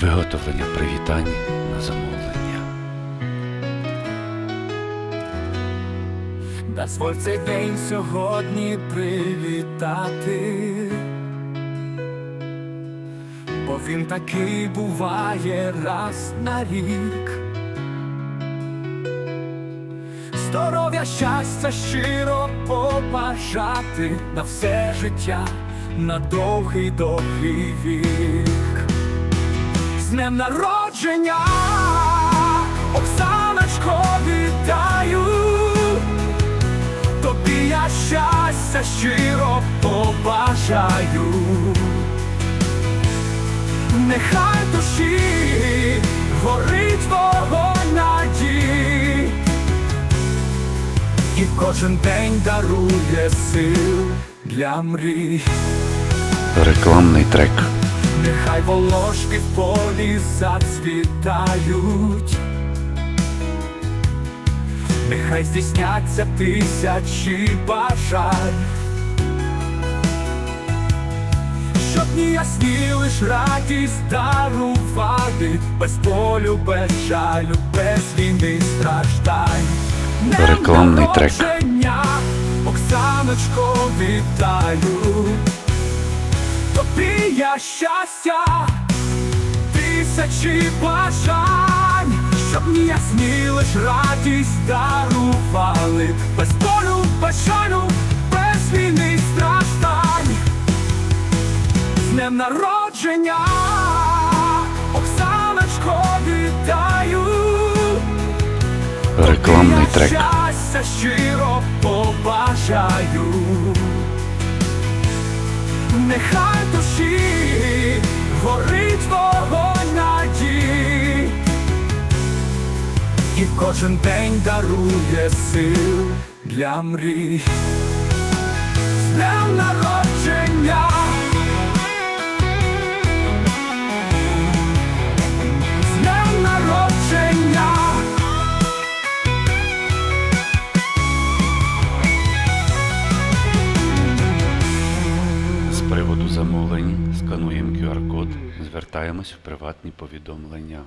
Виготовлення привітань на замовлення. Дозволь цей день сьогодні привітати, бо він такий буває раз на рік. Здоров'я, щастя, щиро побажати на все життя, на довгий довгий вік. Днем народження, Оксаночко, вітаю. Тобі я щастя щиро побажаю. Нехай душі горить вогонь надії, і кожен день дарує сил для мрій. Рекламний трек. Нехай волошки в полі зацвітають, нехай здійсняться тисячі бажань, щоб ні ясні лиш радість дарувати, без болю, без жалю, без війни страждань. Рекламний трек. Оксаночко, вітаю. Я щастя, тисячі бажань, щоб ні ясні лиш радість дарували, без болю, без жалю, без війни страждань. З днем народження, Оксаночко, вітаю. Рекламний трек. щастя щиро побажаю. Нехай кожен день дарує сил для мрій. З днем народження. З днем народження. З приводу замовлень скануємо QR-код, звертаємось в приватні повідомлення.